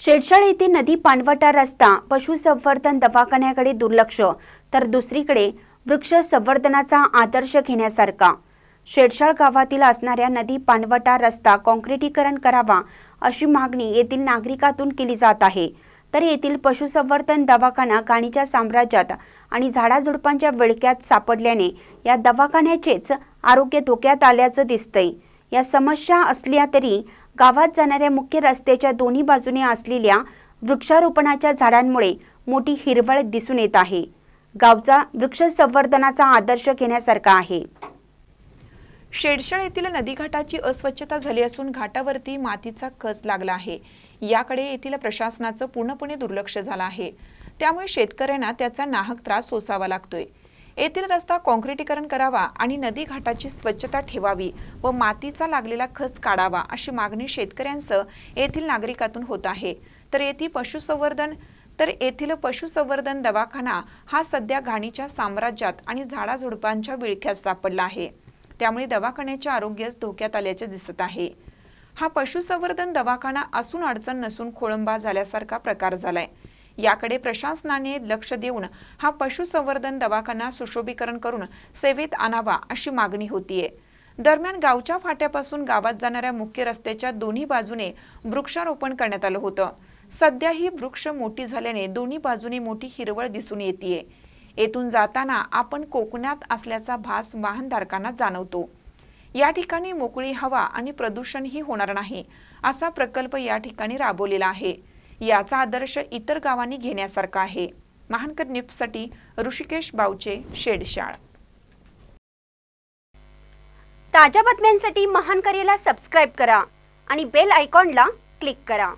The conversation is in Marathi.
शेडशाळ येथे नदी पाणवटा रस्ता पशुसंवर्धन दवाखान्याकडे दुर्लक्ष तर दुसरीकडे वृक्ष संवर्धनाचा आदर्श घेण्यासारखा. शेडशाळ गावातील असणाऱ्या नदी पाणवटा रस्ता काँक्रिटीकरण करावा अशी मागणी येथील नागरिकातून केली जात आहे. तर येथील पशुसंवर्धन दवाखाना गाणीच्या साम्राज्यात आणि झाडाझुडपांच्या विळक्यात सापडल्याने या दवाखान्याचेच आरोग्य धोक्यात आल्याचं दिसतंय. या समस्या असल्या तरी गावात जाणाऱ्या मुख्य रस्त्याच्या दोन्ही बाजूने असलेल्या वृक्षारोपणाच्या झाडांमुळे मोठी हिरवळ दिसून येत आहे. गावचा वृक्ष संवर्धनाचा आदर्श घेण्यासारखा आहे. शेडशाळ येथील नदीघाटाची अस्वच्छता झाली असून घाटावरती मातीचा कच लागला आहे. याकडे येथील प्रशासनाचं पूर्णपणे दुर्लक्ष झालं आहे. त्यामुळे शेतकऱ्यांना त्याचा नाहक त्रास सोसावा लागतोय. येथील रस्ता काँक्रिटीकरण करावा आणि नदी घाटाची स्वच्छता ठेवावी व मातीचा लागलेला खच काढावा अशी मागणी शेतकऱ्यांचं येथील नागरिकातून होत आहे. तर येथील पशुसंवर्धन तर येथील पशुसंवर्धन दवाखाना हा सध्या घाणीच्या साम्राज्यात आणि झाडाझुडपांच्या विळख्यात सापडला आहे. त्यामुळे दवाखान्याचे आरोग्यच धोक्यात आल्याचे दिसत आहे. हा पशुसंवर्धन दवाखाना असून अडचण नसून खोळंबा झाल्यासारखा प्रकार झालाय. याकडे प्रशासनाने लक्ष देऊन हा पशुसंवर्धन दवाखाना सुशोभीकरण करून सेवेत आणावा अशी मागणी होतीये. दरम्यान गावच्या फाट्यापासून गावात जाणाऱ्या मुख्य रस्त्याच्या दोन्ही बाजूने वृक्षारोपण करण्यात आलं होतं. सध्या ही वृक्ष मोठी झाल्याने दोन्ही बाजूने मोठी हिरवळ दिसून येते येथून जाताना आपण कोकणात असल्याचा भास वाहनधारकांना जाणवतो. या ठिकाणी मोकळी हवा आणि प्रदूषणही होणार नाही असा प्रकल्प या ठिकाणी राबवलेला आहे. याचा आदर्श इतर गावांनी घेण्यासारखा आहे. महानकर निफ्टसाठी ऋषिकेश बावचे शेडशाळ. ताज्या बातम्यांसाठी महानकरेला सबस्क्राईब करा आणि बेल आयकॉनला क्लिक करा.